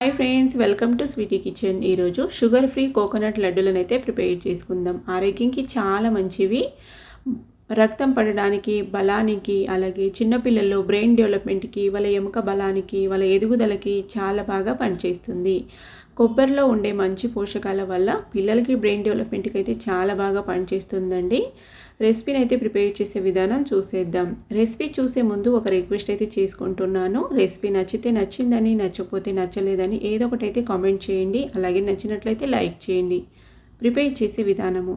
Hi friends welcome to Sweety Kitchen. ఈరోజు sugar free coconut లడ్డూలను అయితే ప్రిపేర్ చేసుకుందాం. ఆరోగ్యంకి చాలా మంచివి. రక్తం పడడానికి బలానికి అలాగే చిన్నపిల్లల్లో బ్రెయిన్ డెవలప్మెంట్కి వాళ్ళ ఎముక బలానికి వాళ్ళ ఎదుగుదలకి చాలా బాగా పనిచేస్తుంది. కొబ్బరిలో ఉండే మంచి పోషకాల వల్ల పిల్లలకి బ్రెయిన్ డెవలప్మెంట్కి అయితే చాలా బాగా పనిచేస్తుందండి. రెసిపీని అయితే ప్రిపేర్ చేసే విధానం చూసేద్దాం. రెసిపీ చూసే ముందు ఒక రిక్వెస్ట్ అయితే చేసుకుంటున్నాను. రెసిపీ నచ్చితే నచ్చిందని నచ్చకపోతే నచ్చలేదని ఏదో ఒకటి అయితే కామెంట్ చేయండి. అలాగే నచ్చినట్లయితే లైక్ చేయండి. ప్రిపేర్ చేసే విధానము.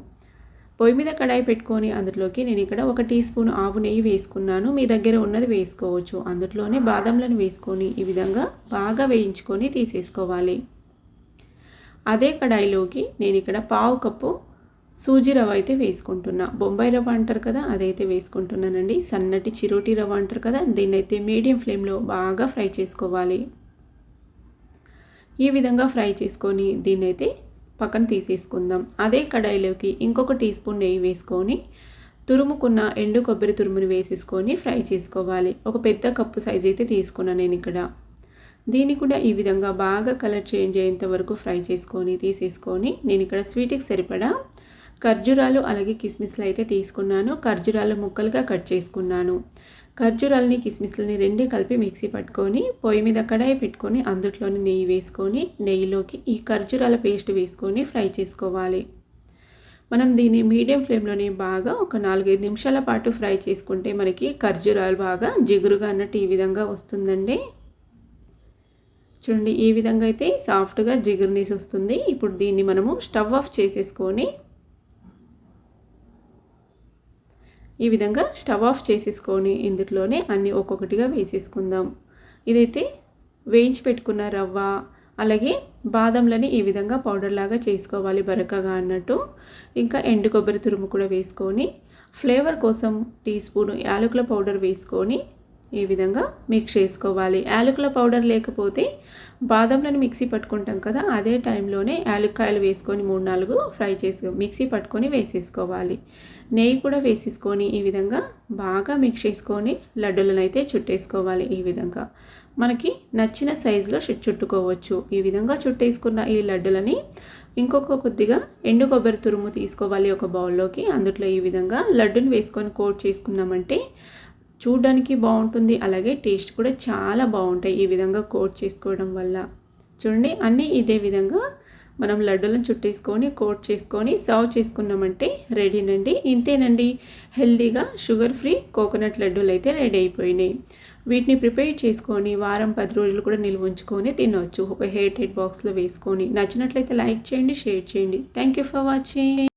పొయ్యి మీద కడాయి పెట్టుకొని అందులోకి నేను ఇక్కడ ఒక టీ స్పూన్ ఆవు నెయ్యి వేసుకున్నాను. మీ దగ్గర ఉన్నది వేసుకోవచ్చు. అందులోనే బాదంలను వేసుకొని ఈ విధంగా బాగా వేయించుకొని తీసేసుకోవాలి. అదే కడాయిలోకి నేను ఇక్కడ పావు కప్పు సూజీ రవ్వ అయితే వేసుకుంటున్నా. బొంబాయి రవ్వ అంటారు కదా అదైతే వేసుకుంటున్నానండి. సన్నటి చిరోటి రవ్వ అంటారు కదా దీన్ని అయితే మీడియం ఫ్లేమ్లో బాగా ఫ్రై చేసుకోవాలి. ఈ విధంగా ఫ్రై చేసుకొని దీన్ని అయితే పక్కన తీసేసుకుందాం. అదే కడాయిలోకి ఇంకొక టీ స్పూన్ నెయ్యి వేసుకొని తురుముకున్న ఎండు కొబ్బరి తురుముని వేసేసుకొని ఫ్రై చేసుకోవాలి. ఒక పెద్ద కప్పు సైజ్ అయితే తీసుకున్నాను నేను ఇక్కడ. దీన్ని కూడా ఈ విధంగా బాగా కలర్ చేంజ్ అయ్యేంత వరకు ఫ్రై చేసుకొని తీసేసుకొని నేను ఇక్కడ స్వీట్కి సరిపడా ఖర్జూరాలు అలాగే కిస్మిస్లు అయితే తీసుకున్నాను. ఖర్జూరాలు ముక్కలుగా కట్ చేసుకున్నాను. ఖర్జూరాలని కిస్మిస్లని రెండే కలిపి మిక్సీ పట్టుకొని పొయ్యి మీద కడాయి పెట్టుకొని అందుట్లోని నెయ్యి వేసుకొని నెయ్యిలోకి ఈ ఖర్జూరాల పేస్ట్ వేసుకొని ఫ్రై చేసుకోవాలి. మనం దీన్ని మీడియం ఫ్లేమ్లోనే బాగా ఒక నాలుగైదు నిమిషాల పాటు ఫ్రై చేసుకుంటే మనకి ఖర్జూరాలు బాగా జిగురుగా అన్నట్టు ఈ విధంగా వస్తుందండి. చూడండి ఈ విధంగా అయితే సాఫ్ట్గా జిగురునీసి వస్తుంది. ఇప్పుడు దీన్ని మనము స్టవ్ ఆఫ్ చేసేసుకొని ఈ విధంగా స్టవ్ ఆఫ్ చేసేసుకొని ఇందులోనే అన్నీ ఒక్కొక్కటిగా వేసేసుకుందాం. ఇదైతే వేయించి పెట్టుకున్న రవ్వ అలాగే బాదంలని ఈ విధంగా పౌడర్ లాగా చేసుకోవాలి బరకగా అన్నట్టు. ఇంకా ఎండు కొబ్బరి తురుము కూడా వేసుకొని ఫ్లేవర్ కోసం టీ స్పూన్ యాలకుల పౌడర్ వేసుకొని ఈ విధంగా మిక్స్ చేసుకోవాలి. యాలకుల పౌడర్ లేకపోతే బాదంలను మిక్సీ పట్టుకుంటాం కదా అదే టైంలోనే యాలక్కాయలు వేసుకొని మూడు నాలుగు ఫ్రై చేసి మిక్సీ పట్టుకొని వేసేసుకోవాలి. నెయ్యి కూడా వేసేసుకొని ఈ విధంగా బాగా మిక్స్ చేసుకొని లడ్డూలను అయితే చుట్టేసుకోవాలి ఈ విధంగా. మనకి నచ్చిన సైజులో చుట్టుకోవచ్చు. ఈ విధంగా చుట్టేసుకున్న ఈ లడ్డులని ఇంకొక కొద్దిగా ఎండు కొబ్బరి తురుము తీసుకోవాలి ఒక బౌల్లోకి అందుట్లో ఈ విధంగా లడ్డుని వేసుకొని కోట్ చేసుకున్నామంటే చూడడానికి బాగుంటుంది. అలాగే టేస్ట్ కూడా చాలా బాగుంటాయి ఈ విధంగా కోట్ చేసుకోవడం వల్ల. చూడండి అన్నీ ఇదే విధంగా మనం లడ్డూలను చుట్టేసుకొని కోట్ చేసుకొని సర్వ్ చేసుకున్నామంటే రెడీనండి. ఇంతేనండి. హెల్దీగా షుగర్ ఫ్రీ కోకోనట్ లడ్డూలు అయితే రెడీ అయిపోయినాయి వీటిని ప్రిపేర్ చేసుకొని వారం పది రోజులు కూడా నిల్వ ఉంచుకొని తినవచ్చు ఒక హెయిర్ టైట్ బాక్స్లో వేసుకొని నచ్చినట్లయితే లైక్ చేయండి షేర్ చేయండి. Thank you for watching.